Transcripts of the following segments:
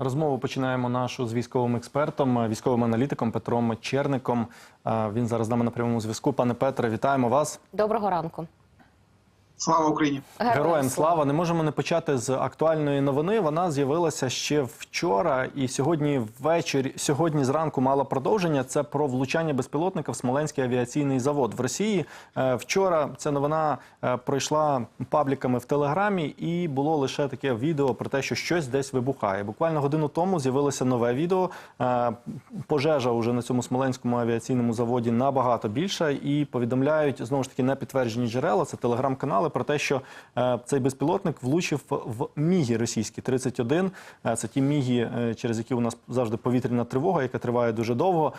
Розмову починаємо нашу з військовим експертом, військовим аналітиком Петром Черником. Е, Він зараз з нами на прямому зв'язку. Пане Петре, вітаємо вас. Доброго ранку. Слава Україні! Героям слава! Не можемо не почати з актуальної новини. Вона з'явилася ще вчора, і сьогодні ввечері, сьогодні зранку мала продовження. Це про влучання безпілотника в Смоленський авіаційний завод в Росії. Е, Вчора ця новина е, пройшла пабліками в телеграмі, і було лише таке відео про те, що щось десь вибухає. Буквально годину тому з'явилося нове відео. Е, Пожежа уже на цьому смоленському авіаційному заводі набагато більша, і повідомляють знову ж таки непідтверджені джерела. Це телеграм-канали про те, що е, цей безпілотник влучив в мігі російські 31. Е, Це ті мігі, е, через які у нас завжди повітряна тривога, яка триває дуже довго.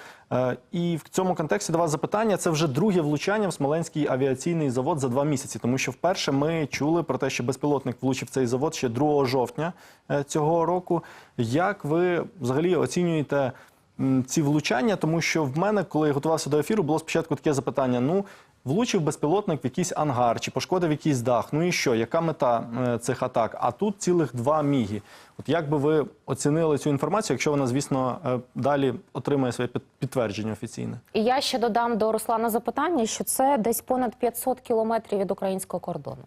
І в цьому контексті до вас запитання: це вже друге влучання в Смоленський авіаційний завод за два місяці, тому що вперше ми чули про те, що безпілотник влучив цей завод ще 2 жовтня цього року. Як ви взагалі оцінюєте? ці влучання, тому що в мене, коли я готувався до ефіру, було спочатку таке запитання: ну. Влучив безпілотник в якийсь ангар чи пошкодив якийсь дах. Ну і що? Яка мета е, цих атак? А тут цілих два міги. От як би ви оцінили цю інформацію, якщо вона, звісно, е, далі отримає своє підтвердження офіційне? І я ще додам до Руслана запитання, що це десь понад 500 кілометрів від українського кордону.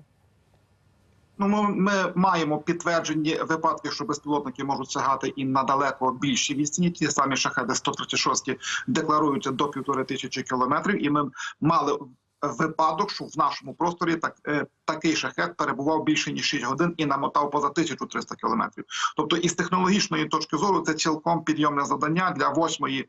Ну, ми, ми маємо підтверджені випадки, що безпілотники можуть сягати і на далеко більші відстані. Ті самі шахеди 136 декларуються до півтори тисячі кілометрів, і ми мали випадок, що в нашому просторі так е, такий шахет перебував більше ніж 6 годин і намотав поза 1300 кілометрів. Тобто, із технологічної точки зору, це цілком підйомне завдання для восьмої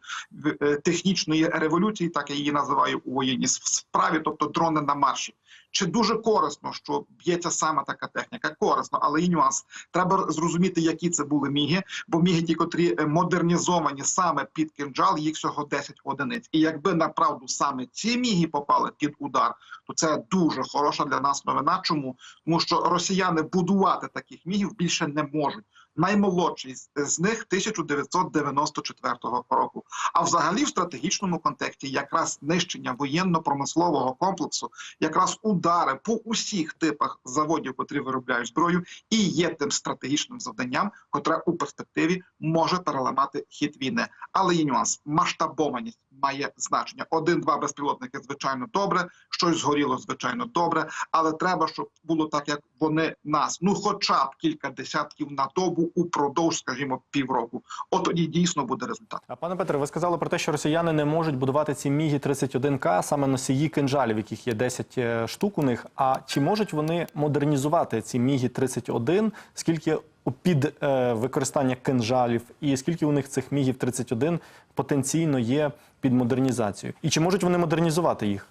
е, технічної революції, так я її називаю у воєнній справі, тобто дрони на марші. Чи дуже корисно, що б'ється саме така техніка? Корисно, але і нюанс. Треба зрозуміти, які це були міги, бо міги ті, котрі е, модернізовані саме під кинджал, їх всього 10 одиниць. І якби направду саме ці міги попали під удар, то це дуже хороша для нас новина. Чому? Тому що росіяни будувати таких мігів більше не можуть. Наймолодший з- них 1994 року. А взагалі в стратегічному контексті якраз знищення воєнно-промислового комплексу, якраз удари по усіх типах заводів, котрі виробляють зброю, і є тим стратегічним завданням, котре у перспективі може переламати хід війни. Але є нюанс. Масштабованість має значення. Один-два безпілотники, звичайно, добре. Щось згоріло, звичайно, добре. Але треба, щоб було так, як вони нас. Ну, хоча б кілька десятків на добу упродовж, скажімо, півроку. От тоді дійсно буде результат. А пане Петре, ви сказали про те, що росіяни не можуть будувати ці міги 31 к саме носії кинжалів, яких є 10 е, штук у них. А чи можуть вони модернізувати ці міги 31 Скільки під е, використання кинжалів, і скільки у них цих мігів 31 потенційно є під модернізацію? І чи можуть вони модернізувати їх?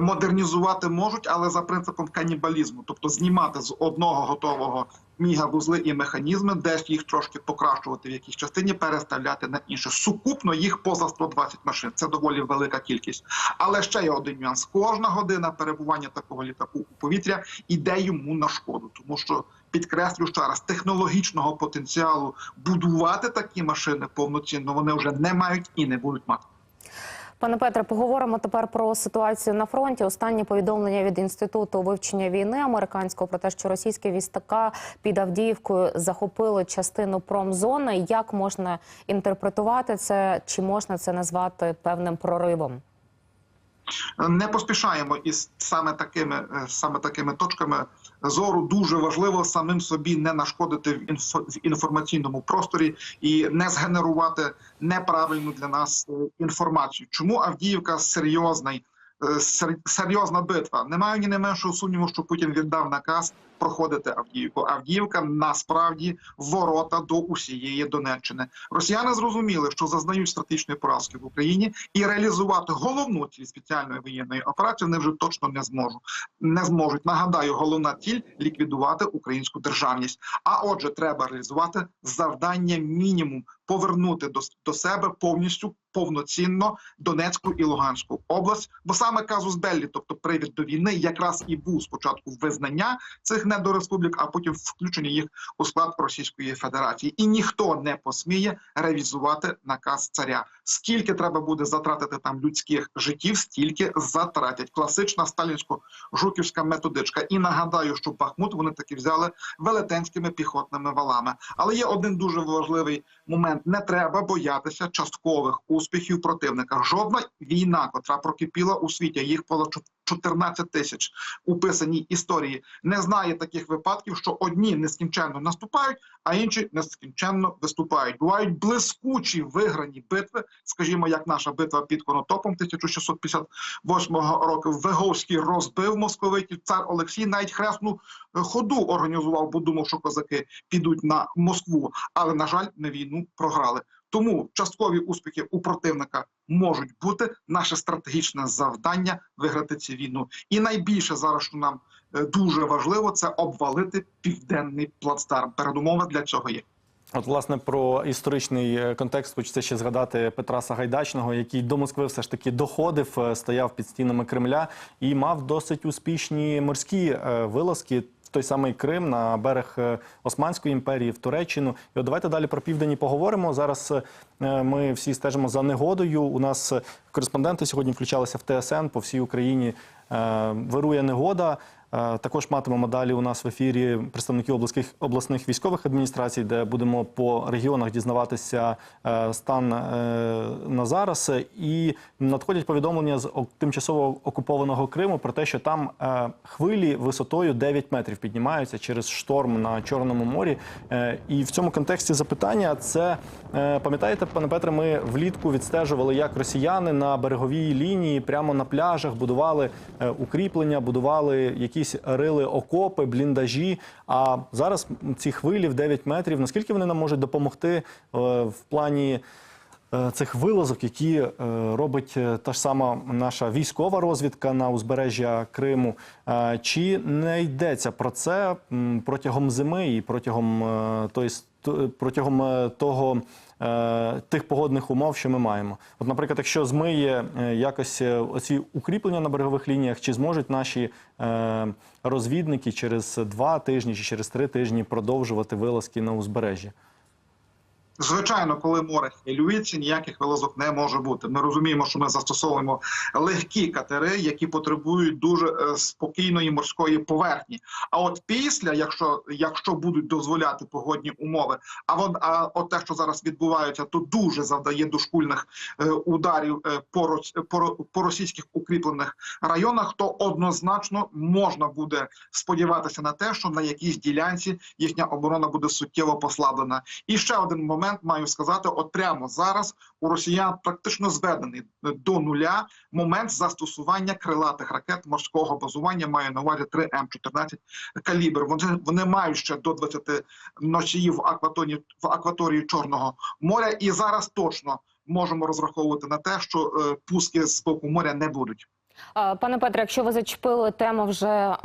модернізувати можуть, але за принципом канібалізму, тобто знімати з одного готового міга вузли і механізми, десь їх трошки покращувати в якійсь частині, переставляти на інше. Сукупно їх поза 120 машин. Це доволі велика кількість. Але ще є один нюанс: кожна година перебування такого літаку у повітря іде йому на шкоду, тому що. Підкреслю ще раз, технологічного потенціалу будувати такі машини повноцінно вони вже не мають і не будуть мати. Пане Петре, поговоримо тепер про ситуацію на фронті. Останнє повідомлення від інституту вивчення війни американського про те, що російські війська під Авдіївкою захопили частину промзони. Як можна інтерпретувати це? Чи можна це назвати певним проривом? Не поспішаємо із саме такими е, саме такими точками зору. Дуже важливо самим собі не нашкодити в інфо в інформаційному просторі і не згенерувати неправильну для нас е, інформацію. Чому Авдіївка серйозний? е, сер- Серйозна битва. Немає ні не меншого сумніву, що Путін віддав наказ проходити Авдіївку. Авдіївка насправді ворота до усієї Донеччини. Росіяни зрозуміли, що зазнають стратегічної поразки в Україні, і реалізувати головну ціль спеціальної воєнної операції вони вже точно не зможуть. Не зможуть. Нагадаю, головна ціль ліквідувати українську державність. А отже, треба реалізувати завдання мінімум повернути до, до себе повністю повноцінно Донецьку і Луганську область. Бо саме казус Беллі, тобто привід до війни, якраз і був спочатку визнання цих до республік, а потім включення їх у склад Російської Федерації. І ніхто не посміє ревізувати наказ царя. Скільки треба буде затратити там людських життів, стільки затратять. Класична сталінсько-жуківська методичка. І нагадаю, що Бахмут вони таки взяли велетенськими піхотними валами. Але є один дуже важливий момент: не треба боятися часткових успіхів противника. Жодна війна, котра прокипіла у світі, їх понад 14 тисяч у писаній історії, не знає таких випадків, що одні нескінченно наступають, а інші нескінченно виступають. Бувають блискучі виграні битви, скажімо, як наша битва під Конотопом 1658 року. Виговський розбив московитів. Цар Олексій навіть хресну е, ходу організував, бо думав, що козаки підуть на Москву. Але на жаль, ми війну програли. Тому часткові успіхи у противника можуть бути наше стратегічне завдання виграти цю війну. І найбільше зараз, що нам е, дуже важливо, це обвалити південний плацдарм. Передумова для цього є. От, власне, про історичний е, контекст хочеться ще згадати Петра Сагайдачного, який до Москви все ж таки доходив, е, стояв під стінами Кремля і мав досить успішні морські вилазки. Той самий Крим на берег е, Османської імперії в Туреччину. І от давайте далі про південь поговоримо. Зараз е, ми всі стежимо за негодою. У нас е, кореспонденти сьогодні включалися в ТСН по всій Україні. Вирує негода. Е, Також матимемо далі у нас в ефірі представників обласних обласних військових адміністрацій, де будемо по регіонах дізнаватися е, стан е, на зараз. І надходять повідомлення з тимчасово окупованого Криму про те, що там хвилі висотою 9 метрів піднімаються через шторм на Чорному морі. І в цьому контексті запитання це пам'ятаєте, пане Петре, ми влітку відстежували, як росіяни на береговій лінії прямо на пляжах будували укріплення, будували якісь рили окопи, бліндажі. А зараз ці хвилі в 9 метрів. Наскільки вони нам можуть допомогти е, в плані? е, Цих вилазок, які е, робить та ж сама наша військова розвідка на узбережжя Криму, чи не йдеться про це протягом зими і протягом е, тої с- т- протягом того тих погодних умов, що ми маємо? От, наприклад, якщо змиє е, якось е, оці укріплення на берегових лініях, чи зможуть наші е, розвідники через два тижні чи через три тижні продовжувати вилазки на узбережжя? Звичайно, коли море хвилюється, ніяких вилазок не може бути. Ми розуміємо, що ми застосовуємо легкі катери, які потребують дуже е, спокійної морської поверхні. А от після, якщо якщо будуть дозволяти погодні умови, а вон а от те, що зараз відбувається, то дуже завдає дошкульних е, ударів е, по, по, по російських укріплених районах, то однозначно можна буде сподіватися на те, що на якійсь ділянці їхня оборона буде суттєво послаблена. І ще один момент маю сказати: от прямо зараз у росіян практично зведений до нуля момент застосування крилатих ракет морського базування. Маю на увазі 3 М14 калібр. Вони вони мають ще до 20 ночіїв в акваторії в акваторії Чорного моря, і зараз точно можемо розраховувати на те, що е, пуски з боку моря не будуть. Е, Пане Петре, якщо ви зачепили тему вже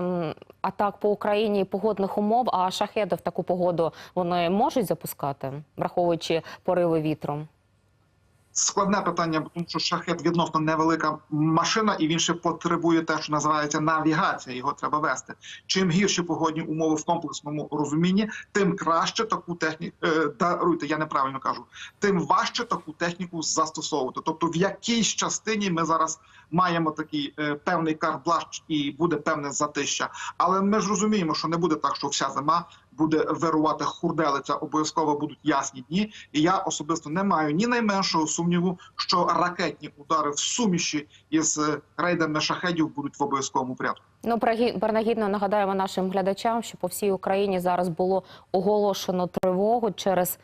атак по Україні і погодних умов, а шахеди в таку погоду вони можуть запускати, враховуючи пориви вітру? Складне питання, тому що шахет відносно невелика машина, і він ще потребує те, що називається навігація. Його треба вести. Чим гірші погодні умови в комплексному розумінні, тим краще таку техніку е, даруйте. Я неправильно кажу, тим важче таку техніку застосовувати. Тобто, в якійсь частині ми зараз маємо такий е, певний карт-бланш і буде певне затища. Але ми ж розуміємо, що не буде так, що вся зима буде вирувати хурделиця, обов'язково будуть ясні дні. І я особисто не маю ні найменшого сумніву, що ракетні удари в суміші із е, рейдами шахедів будуть в обов'язковому порядку. Ну, принагідно нагадаємо нашим глядачам, що по всій Україні зараз було оголошено тривогу через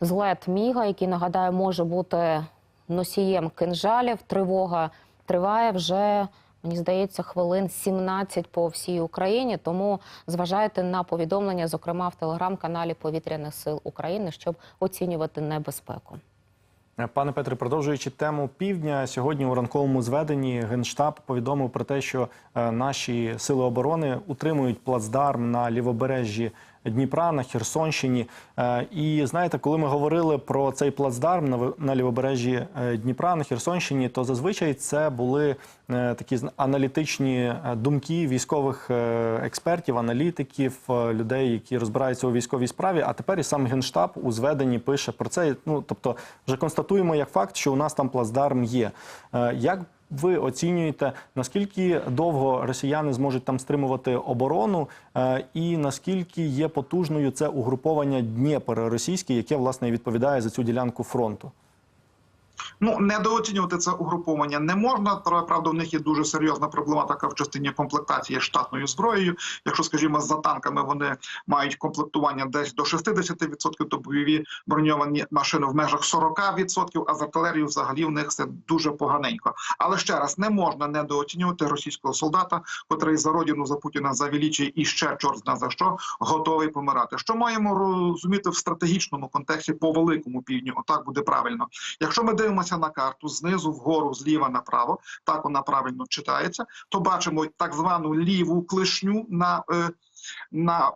злет Міга, який нагадаю може бути носієм кинжалів. Тривога триває вже. Мені здається, хвилин 17 по всій Україні. Тому зважайте на повідомлення, зокрема в телеграм-каналі Повітряних сил України, щоб оцінювати небезпеку. Пане Петре, продовжуючи тему півдня, сьогодні у ранковому зведенні Генштаб повідомив про те, що е, наші сили оборони утримують плацдарм на лівобережжі Дніпра на Херсонщині. Е, І знаєте, коли ми говорили про цей плацдарм на на лівобережжі е, Дніпра на Херсонщині, то зазвичай це були е, такі аналітичні думки військових експертів, аналітиків, людей, які розбираються у військовій справі. А тепер і сам генштаб у зведенні пише про це. Ну тобто, вже констатуємо як факт, що у нас там плацдарм є. Як ви оцінюєте, наскільки довго росіяни зможуть там стримувати оборону, е, і наскільки є потужною це угруповання Дніпро російське, яке власне відповідає за цю ділянку фронту? Ну недооцінювати це угруповання не можна. Правда, у них є дуже серйозна проблематика в частині комплектації штатною зброєю. Якщо, скажімо, за танками вони мають комплектування десь до 60%, то бойові броньовані машини в межах 40%, а з артилерією взагалі в них все дуже поганенько. Але ще раз не можна недооцінювати російського солдата, котрий за родину за Путіна за величі і ще чорт зна за що готовий помирати. Що маємо розуміти в стратегічному контексті по великому півдню? Отак буде правильно. Якщо ми дивимося на карту знизу вгору, зліва направо, так вона правильно читається, то бачимо так звану ліву клишню на, е, на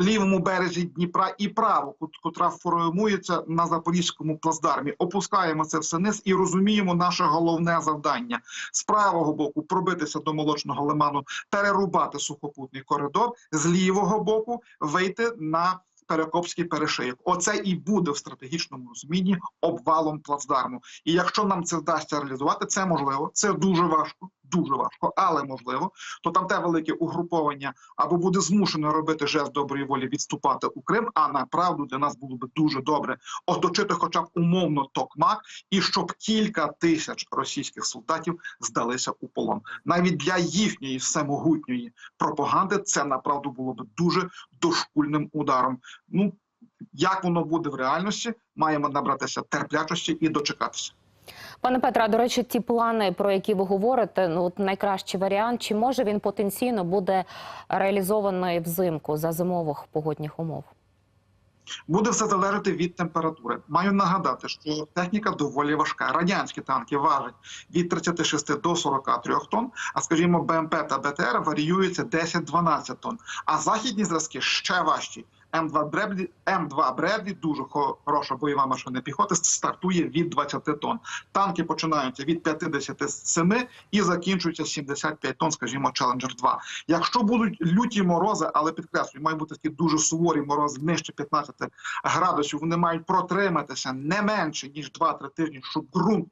лівому березі Дніпра і праву, кот- котра формується на запорізькому плацдармі. Опускаємо це все вниз і розуміємо наше головне завдання. З правого боку пробитися до молочного лиману, перерубати сухопутний коридор, з лівого боку вийти на Перекопський перешийок. Оце і буде в стратегічному розумінні обвалом плацдарму. І якщо нам це вдасться реалізувати, це можливо. Це дуже важко, дуже важко, але можливо. То там те велике угруповання або буде змушено робити жест доброї волі відступати у Крим. А направду для нас було би дуже добре оточити, хоча б умовно токмак, і щоб кілька тисяч російських солдатів здалися у полон. Навіть для їхньої всемогутньої пропаганди це направду було би дуже дошкульним ударом. Ну як воно буде в реальності, маємо набратися терплячості і дочекатися. Пане Петре, а, до речі, ті плани, про які ви говорите, ну найкращий варіант, чи може він потенційно буде реалізований взимку за зимових погодних умов? Буде все залежати від температури. Маю нагадати, що техніка доволі важка. Радянські танки важать від 36 до 43 тонн, а скажімо, БМП та БТР варіюються 10-12 тонн. А західні зразки ще важчі. М2 Бредлі, М2 Бредлі дуже хороша бойова машина піхоти, стартує від 20 тонн. Танки починаються від 57 і закінчуються 75 тонн, скажімо, Challenger 2. Якщо будуть люті морози, але підкреслюю, мають бути такі дуже суворі морози нижче 15 градусів, вони мають протриматися не менше ніж 2-3 тижні, щоб ґрунт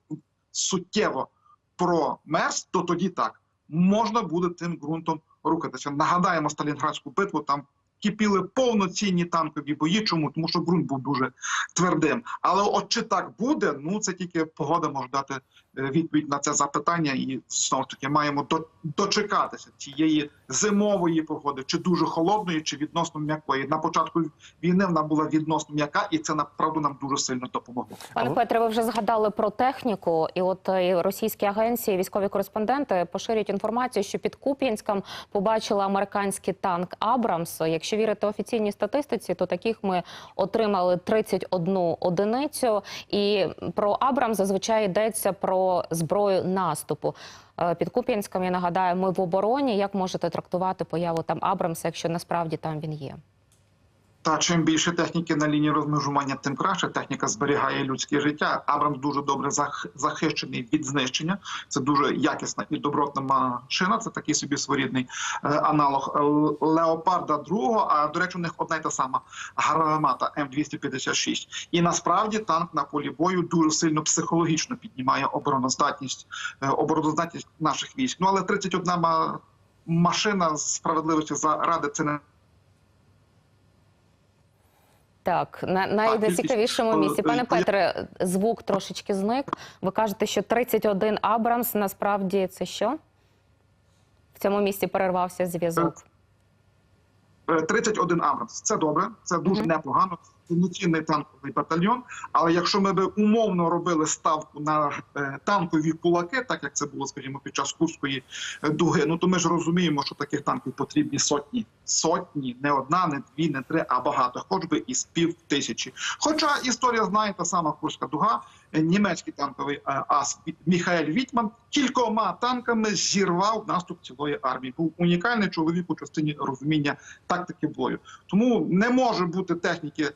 суттєво промерз, то тоді так можна буде тим ґрунтом рухатися. Нагадаємо Сталінградську битву. Там кипіли повноцінні танкові бої. Чому? Тому що ґрунт був дуже твердим. Але от чи так буде, ну це тільки погода може дати е, відповідь на це запитання, і знову ж таки маємо дочекатися цієї зимової погоди, чи дуже холодної, чи відносно м'якої. На початку війни вона була відносно м'яка, і це направду нам дуже сильно допомогло. Пане Петре, ви вже згадали про техніку, і от е, і російські агенції, військові кореспонденти поширюють інформацію, що під Куп'янськом побачили американський танк Абрамс. Якщо вірити офіційній статистиці, то таких ми отримали 31 одиницю. І про Абрам зазвичай йдеться про зброю наступу. Е, Під Куп'янськом, я нагадаю, ми в обороні. Як можете трактувати появу там Абрамса, якщо насправді там він є? Та чим більше техніки на лінії розмежування, тим краще техніка зберігає людське життя. Абрамс дуже добре зах- захищений від знищення. Це дуже якісна і добротна машина. Це такий собі своєрідний е, аналог е, леопарда другого. А до речі, у них одна й та сама гармата М256. І насправді танк на полі бою дуже сильно психологічно піднімає обороноздатність е, обороноздатність наших військ. Ну але 31 ма- машина справедливості заради це не Так, на найцікавішому місці. е, Пане е, Петре, звук трошечки зник. Ви кажете, що 31 Абрамс насправді це що? В цьому місці перервався зв'язок. Е, 31 Абрамс. Це добре, це дуже непогано. Повноцінний танковий батальйон. Але якщо ми би умовно робили ставку на е, танкові кулаки, так як це було, скажімо, під час Курської е, дуги, ну то ми ж розуміємо, що таких танків потрібні сотні, сотні, не одна, не дві, не три, а багато, хоч би із пів тисячі. Хоча історія знає та сама Курська дуга, німецький танковий е, ас Міхаель Вітман кількома танками зірвав наступ цілої армії. Був унікальний чоловік у частині розуміння тактики бою. Тому не може бути техніки е,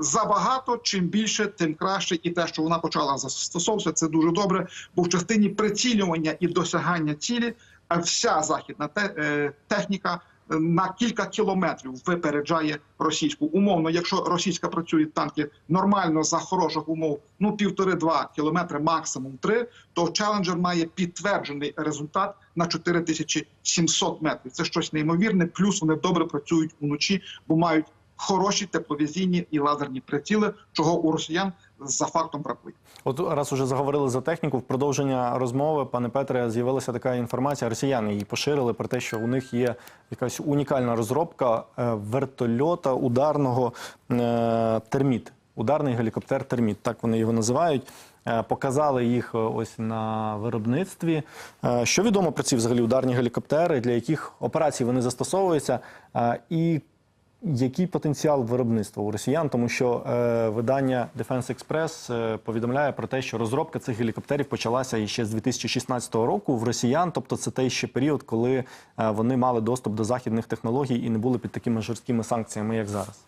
забагато. Чим більше, тим краще. І те, що вона почала застосовуватися, це дуже добре. Бо в частині прицілювання і досягання цілі е, вся західна е, техніка е, на кілька кілометрів випереджає російську. Умовно, якщо російська працює танки нормально за хороших умов, ну півтори-два кілометри, максимум три, то Челенджер має підтверджений результат на 4700 метрів. Це щось неймовірне. Плюс вони добре працюють уночі, бо мають хороші тепловізійні і лазерні приціли, чого у росіян за фактом бракує. От раз уже заговорили за техніку, в продовження розмови, пане Петре, з'явилася така інформація. Росіяни її поширили про те, що у них є якась унікальна розробка е, вертольота ударного е, терміт. Ударний гелікоптер терміт, так вони його називають. Е, Показали їх ось на виробництві. Що відомо про ці взагалі ударні гелікоптери, для яких операцій вони застосовуються, і який потенціал виробництва у росіян, тому що е, видання Defense Express е, повідомляє про те, що розробка цих гелікоптерів почалася іще з 2016 року в росіян. Тобто, це той ще період, коли е, вони мали доступ до західних технологій і не були під такими жорсткими санкціями, як зараз.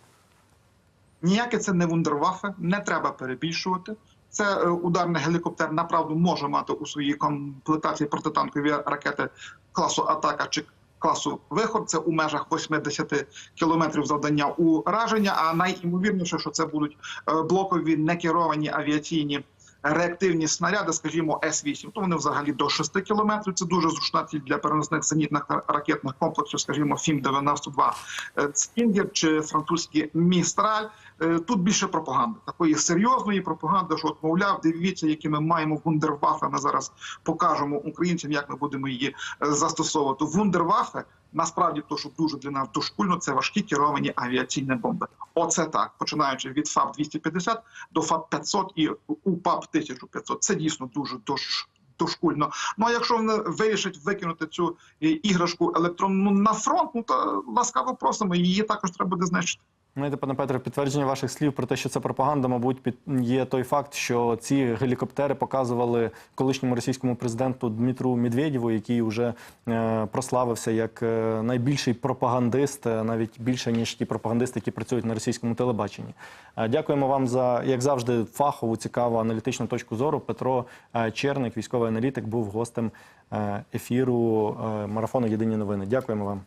Ніяке це не вундервафе, не треба перебільшувати. Це е, ударний гелікоптер направду може мати у своїй комплектації протитанкові ракети класу атака чи класу вихор. Це у межах 80 кілометрів завдання ураження. А найімовірніше, що це будуть е, блокові некеровані авіаційні. Реактивні снаряди, скажімо, С-8, то вони взагалі до 6 кілометрів. Це дуже зручна ціль для переносних зенітних ракетних комплексів, скажімо, ФІМ-92 е, Стінгер чи французький Містраль. Е, Тут більше пропаганди, такої серйозної пропаганди, що от, мовляв, дивіться, які ми маємо вундервафи. Ми зараз покажемо українцям, як ми будемо її е, застосовувати. Вундервафи насправді то, що дуже для нас дошкульно, це важкі керовані авіаційні бомби. Оце так, починаючи від ФАБ 250 до ФАБ 500 і УПАП 1500. Це дійсно дуже дош. Дошкульно. Ну а якщо вони вирішать викинути цю е, іграшку електронну на фронт, ну то ласкаво просимо, її також треба буде знищити. Знаєте, пане Петре, підтвердження ваших слів про те, що це пропаганда, мабуть, під є той факт, що ці гелікоптери показували колишньому російському президенту Дмитру Медведєву, який вже е, прославився як е, найбільший пропагандист, е, навіть більше ніж ті пропагандисти, які працюють на російському телебаченні. Дякуємо вам за як завжди фахову, цікаву аналітичну точку зору. Петро Черник, військовий аналітик, був гостем ефіру марафону Єдині новини. Дякуємо вам.